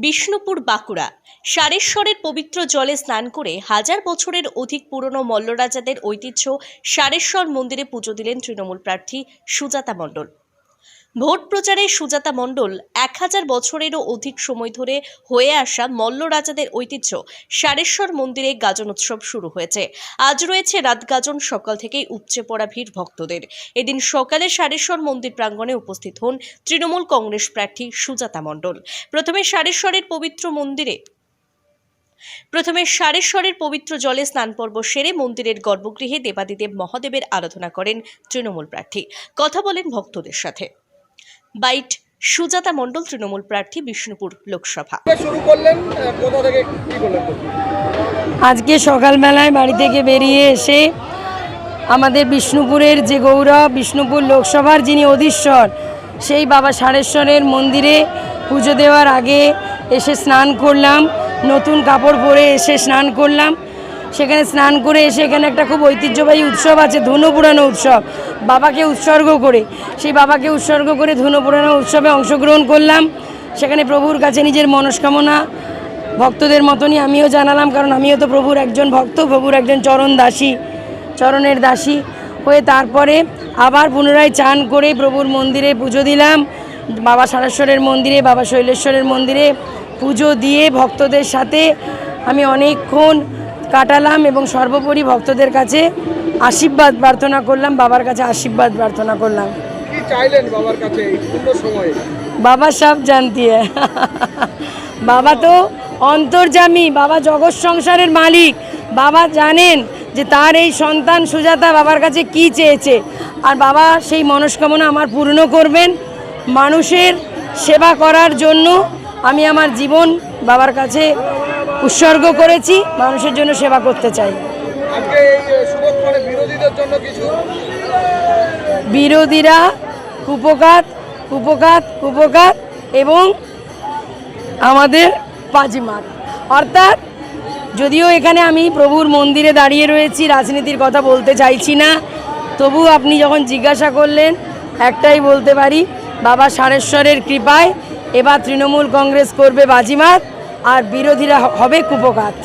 বিষ্ণুপুর বাঁকুড়া। সারেশ্বরের পবিত্র জলে স্নান করে হাজার বছরের অধিক পুরনো মল্লরাজাদের ঐতিহ্য সারেশ্বর মন্দিরে পুজো দিলেন তৃণমূল প্রার্থী সুজাতা মণ্ডল। ভোট প্রচারে সুজাতা মণ্ডল এক হাজার বছরেরও অধিক সময় ধরে হয়ে আসা মল্ল রাজাদের ঐতিহ্য সারেশ্বর মন্দিরে গাজন উৎসব শুরু হয়েছে। আজ রয়েছে রাত গাজন, সকাল থেকেই উপচে পড়া ভিড় ভক্তদের। এদিন সকালে সারেশ্বর মন্দির প্রাঙ্গণে উপস্থিত হন তৃণমূল কংগ্রেস প্রার্থী সুজাতা মণ্ডল। প্রথমে সারেশ্বরের পবিত্র মন্দিরে প্রথমে সারেশ্বরের পবিত্র জলে স্নান পর্ব সেরে মন্দিরের গর্ভগৃহে দেবাদিদেব মহাদেবের আরাধনা করেন তৃণমূল প্রার্থী। কথা বলেন ভক্তদের সাথে। বাইট সুজাতা মণ্ডল তৃণমূল প্রার্থী বিষ্ণুপুর লোকসভা। শুরু করলেন আহ, কোথা থেকে কি করলেন আজকে সকালবেলায় বাড়ি থেকে বেরিয়ে এসে আমাদের বিষ্ণুপুরের যে গৌরব বিষ্ণুপুর লোকসভার যিনি অধীশ্বর সেই বাবা সারেশ্বরের মন্দিরে পুজো দেওয়ার আগে এসে স্নান করলাম। নতুন কাপড় পরে এসে স্নান করলাম। সেখানে স্নান করে এসে এখানে একটা খুব ঐতিহ্যবাহী উৎসব আছে, ধনু পুরানো উৎসব। বাবাকে উৎসর্গ করে, সেই বাবাকে উৎসর্গ করে ধনু পুরানো উৎসবে অংশগ্রহণ করলাম। সেখানে প্রভুর কাছে নিজের মনস্কামনা ভক্তদের মতনই আমিও জানালাম, কারণ আমিও তো প্রভুর একজন ভক্ত, প্রভুর একজন চরণ দাসী, চরণের দাসী। হয়ে তারপরে আবার পুনরায় চান করে প্রভুর মন্দিরে পুজো দিলাম। বাবা সারেশ্বরের মন্দিরে, বাবা শৈলেশ্বরের মন্দিরে পুজো দিয়ে ভক্তদের সাথে আমি অনেকক্ষণ কাটালাম এবং সর্বোপরি ভক্তদের কাছে আশীর্বাদ প্রার্থনা করলাম বাবার কাছে আশীর্বাদ প্রার্থনা করলাম। বাবা সব জানতি। বাবা তো অন্তর্জামী বাবা জগৎ সংসারের মালিক। বাবা জানেন যে তার এই সন্তান সুজাতা বাবার কাছে কি চেয়েছে। আর বাবা সেই মনস্কামনা আমার পূর্ণ করবেন। মানুষের সেবা করার জন্য আমি আমার জীবন বাবার কাছে উৎসর্গ করেছি মানুষের জন্য সেবা করতে চাই। বিরোধীরা কুপকাত কুপকাত কুপকাত এবং আমাদের পাজিমাত অর্থাৎ যদিও এখানে আমি প্রভুর মন্দিরে দাঁড়িয়ে রয়েছি রাজনীতির কথা বলতে চাইছি না তবু আপনি যখন জিজ্ঞাসা করলেন একটাই বলতে পারি বাবা সারেশ্বরের কৃপায় এবার তৃণমূল কংগ্রেস করবে বাজিমাত আর বিরোধীরা হবে কুপকাত